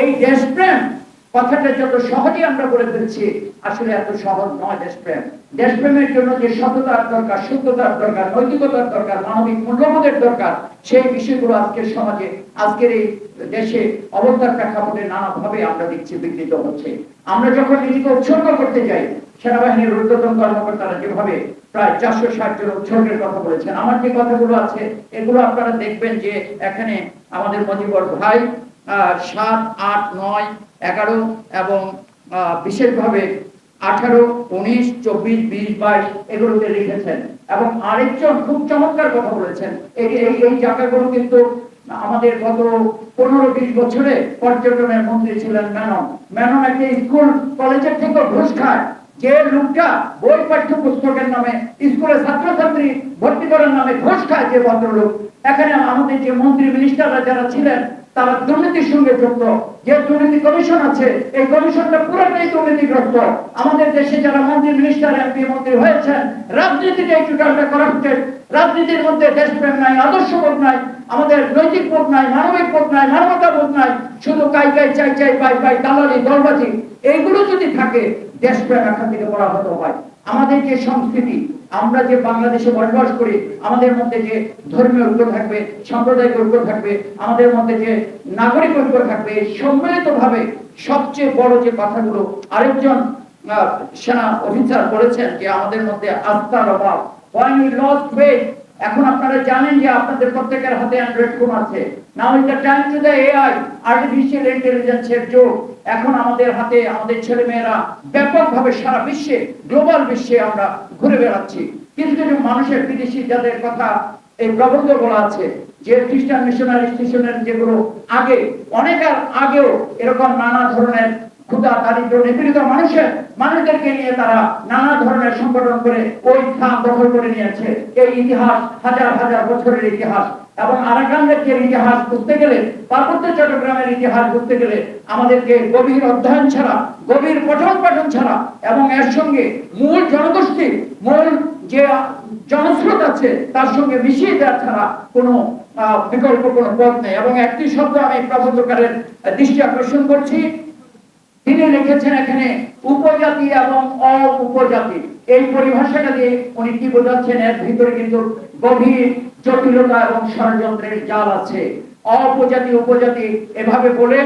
এই দেশপ্রেম কথাটা যত সহজে আমরা বলে ফেলছি, আসলে এত সহজ নয় দেশপ্রেম। দেশপ্রেমের জন্য যে সততার দরকার শুদ্ধতার দরকার নৈতিকতার দরকার, মানবিক মূল্যবোধের দরকার, সেই বিষয়গুলো আজকের সমাজে, আজকের এই দেশে অবস্থার প্রেক্ষাপটে নানাভাবে আমরা দেখছি বিকৃত হচ্ছে। আমরা যখন নিজেকে উৎসর্গ করতে যাই, সেনাবাহিনীর ঊর্ধ্বতন কর্মকর্তারা যেভাবে প্রায় চারশো ষাট জন উৎসর্গের কথা বলেছেন, আমার যে কথাগুলো আছে, এগুলো আপনারা দেখবেন যে এখানে আমাদের মজিবর ভাই সাত, আট, নয়, এগারো এবং বিশেষভাবে আঠারো, উনিশ, চব্বিশ, বিশ, বাইশ এগুলোতে লিখেছেন এবং আরেকজন খুব চমৎকার কথা বলেছেন। এই জায়গাগুলো কিন্তু আমাদের গত পনেরো, বিশ বছরে পর্যটনের মন্ত্রী ছিলেন মেনন মেনন একটা স্কুল, কলেজের থেকে ঘুষ খায়। যে লোকটা বই পাঠ্য পুস্তকের নামে, স্কুলে ছাত্রছাত্রী ভর্তি করার নামে ঘুষ খায় যে ভদ্রলোক, এখানে আমাদের যে মন্ত্রী মিনিস্টাররা যারা ছিলেন তারা দুর্নীতির সঙ্গে যুক্ত। যে দুর্নীতি কমিশন আছে, এই কমিশনটা পুরোটাই দুর্নীতিগ্রস্ত। আমাদের দেশে যারা মন্ত্রী মিনিস্টার এমপি মন্ত্রী হয়েছেন রাজনীতিতে রাজনীতির মধ্যে দেশপ্রেম নাই আদর্শবোধ নাই, আমাদের নৈতিক বোধ নাই, মানবিক বোধ নাই, মানবতা বোধ নাই, শুধু কাই কাই চাই চাই পাই পাই দালালি, দলবাজি, এইগুলো যদি থাকে, দেশপ্রেম এখান থেকে পরাহত হয়। আমাদের যে সংস্কৃতি, আমরা যে বাংলাদেশে বসবাস করি, আমাদের মধ্যে যে ধর্মীয় ঐক্য থাকবে, সাম্প্রদায়িক ঐক্য থাকবে, আমাদের মধ্যে যে নাগরিক ঐক্য থাকবে সম্মিলিত ভাবে সবচেয়ে বড় যে কথাগুলো আরেকজন সেনা অফিসার বলেছেন যে আমাদের মধ্যে আস্থার অভাব। Lost faith এখন আপনারা জানেন যে আপনাদের প্রত্যেকের হাতে অ্যান্ড্রয়েড ফোন আছে। Now is time to the AI artificial ইন্টেলিজেন্সের যুগ। এখন আমাদের হাতে, আমাদের ছেলে মেয়েরা ব্যাপকভাবে সারা বিশ্বে গ্লোবাল বিশ্বে আমরা ঘুরে বেড়াচ্ছি। কিছু কিছু মানুষের বিদেশি যাদের কথা এই প্রবন্ধ বলা আছে, যে খ্রিস্টান মিশনারি স্টেশনের যেগুলো আগে, অনেক আগেও এরকম নানা ধরনের ক্ষুদা দারিদ্র নিপীড়িত মানুষের মানুষদেরকে নিয়ে তারা নানা ধরনের সংগঠন করে ওই স্থান দখল করে নিয়েছে। এই ইতিহাস হাজার হাজার বছরের ইতিহাস। এবং আরাকানের যে ইতিহাস বুঝতে গেলে, পার্বত্য চট্টগ্রামের ইতিহাস বুঝতে গেলে আমাদেরকে গভীর অধ্যয়ন ছাড়া, গভীর পঠন পাঠন ছাড়া এবং এর সঙ্গে মূল জনগোষ্ঠী, মূল যে জনস্রোত আছে, তার সঙ্গে মিশিয়ে দেওয়া ছাড়া কোনো বিকল্প কোনো পথ নেই। এবং একটি শব্দ আমি প্রবন্ধকারের দৃষ্টি আকর্ষণ করছি। তিনি লিখেছেন এখানে উপজাতি এবং উপজাতি এই পরিভাষাটা দিয়ে উনি কি বোঝাচ্ছেন, এর ভিতরে কিন্তু গভীর জটিলতা এবং ষড়যন্ত্রের জাল আছে। অপজাতি উপজাতি এভাবে বলে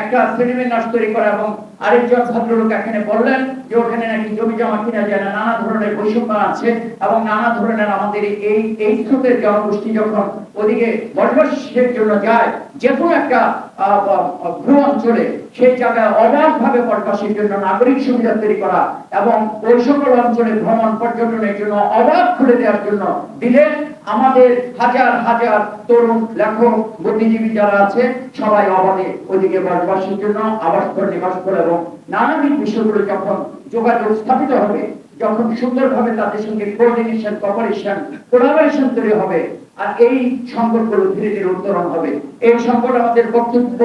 একটা শ্রেণীবিন্যাস তৈরি করা এবং আরেকজন ভদ্রলোক এখানে বললেন যে ওখানে নাকি জমি জমা কিনা যায় না, নানা ধরনের বৈষম্য আছে এবং নানা ধরনের আমাদের এই এই স্রোতের জনগোষ্ঠী যখন ওদিকে বসবাসের জন্য যায়, যে কোনো একটা ভূ অঞ্চলে সেই জায়গায় অবাধভাবে বসবাসের জন্য নাগরিক সুবিধা তৈরি করা এবং ওই সকল অঞ্চলে ভ্রমণ, পর্যটনের জন্য অবাধ খুলে দেওয়ার জন্য দিলেন আমাদের হাজার হাজার তরুণ, লেখক, বুদ্ধিজীবী যারা আছে, সবাই অবাধে ওইদিকে বসবাসের জন্য আবাস করে নিবাস করে এবং নানাবিধ বিষয়গুলো যখন যোগাযোগ স্থাপিত হবে যখন সুন্দরভাবে তাদের সঙ্গে কোঅর্ডিনেশন কপারেশন কোলাবোরেশন তৈরি হবে, আর এই সংকটগুলো ধীরে ধীরে উত্তরণ হবে। এই সংকট আমাদের বক্তব্য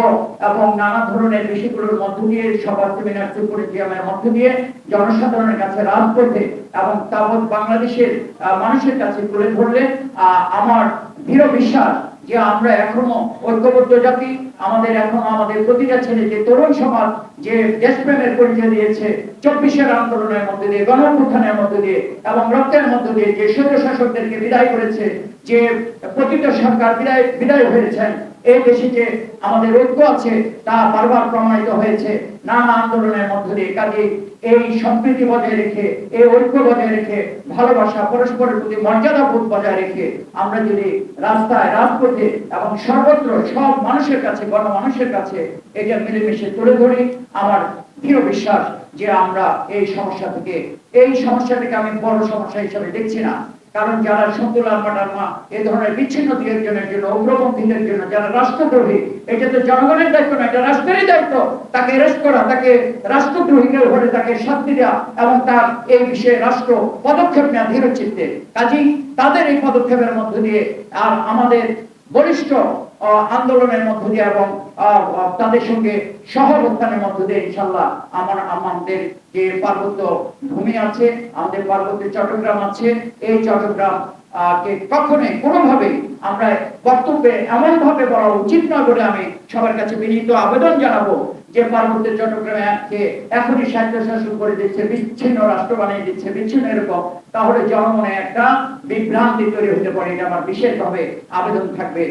এবং নানা ধরনের বিষয়গুলোর মধ্য দিয়ে সবার সেমিনার মধ্য দিয়ে জনসাধারণের কাছে রাজপথে এবং তাবৎ বাংলাদেশের মানুষের কাছে তুলে ধরলে আমার দৃঢ় বিশ্বাস যে আমরা এখনও ঐক্যবদ্ধ জাতি, আমাদের এখন আমাদের প্রতিটা ছেলে যে তরুণ সমাজ, যে দেশপ্রেমের পরিচয় দিয়েছে, চব্বিশের আন্দোলনের মধ্যে দিয়ে গণপ্রথানের মধ্যে দিয়ে এবং রক্তের মধ্যে দিয়ে যে স্বৈর শাসকদেরকে বিদায় করেছে, যে প্রতিটা সরকার বিদায় বিদায় হয়েছেন এই দেশে যে আমাদের ঐক্য আছে, তা বারবার প্রমাণিত হয়েছে। নানা আন্দোলনের মধ্য দিয়ে কাজে এই সম্প্রীতি বজায় রেখে, এই ঐক্য বজায় রেখে, ভালোবাসা, পরস্পরের প্রতি মর্যাদা বোধ বজায় রেখে আমরা যদি রাস্তায়, রাজপথে এবং সর্বত্র সব মানুষের কাছে, গণমানুষের কাছে এটা মিলেমিশে তুলে ধরি, আমার দৃঢ় বিশ্বাস যে আমরা এই সমস্যা থেকে, এই সমস্যাটাকে আমি বড় সমস্যা হিসেবে দেখছি না। কারণ যারা সন্তুলা পাটার মা, এ ধরনের বিচ্ছিন্ন একজনের জন্য উগ্রপন্থীদের জন্য যারা রাষ্ট্রদ্রোহী, এটা তো জনগণের দায়িত্ব না, এটা রাষ্ট্রেরই দায়িত্ব। তাকে রেস্ট করা, তাকে রাষ্ট্রদ্রোহীদের ধরে তাকে শাস্তি দেওয়া এবং তার এই বিষয়ে রাষ্ট্র পদক্ষেপ নেওয়া ধীরচিত্তে। কাজেই তাদের এই পদক্ষেপের মধ্য দিয়ে আর আমাদের বলিষ্ঠ আন্দোলনের মধ্য দিয়ে এবং তাদের সঙ্গে সহবস্থানের মধ্য দিয়ে ইনশাল্লাহ আমার, আমাদের যে পার্বত্য ভূমি আছে, আমাদের পার্বত্য চট্টগ্রাম আছে, এই চট্টগ্রাম কে কখনোই কোনোভাবেই আমরা বক্তব্যে এমন ভাবে বলা উচিত নয় বলে আমি সবার কাছে বিনীত আবেদন জানাব যে পার্বত্য চট্টগ্রামকে এখনই স্বায়ত্তশাসন করে দিচ্ছে, বিচ্ছিন্ন রাষ্ট্র বানিয়ে দিচ্ছে, বিচ্ছিন্ন এরকম, তাহলে জনমনে একটা বিভ্রান্তি তৈরি হতে পারে, এটা আমার বিশেষভাবে আবেদন থাকবে।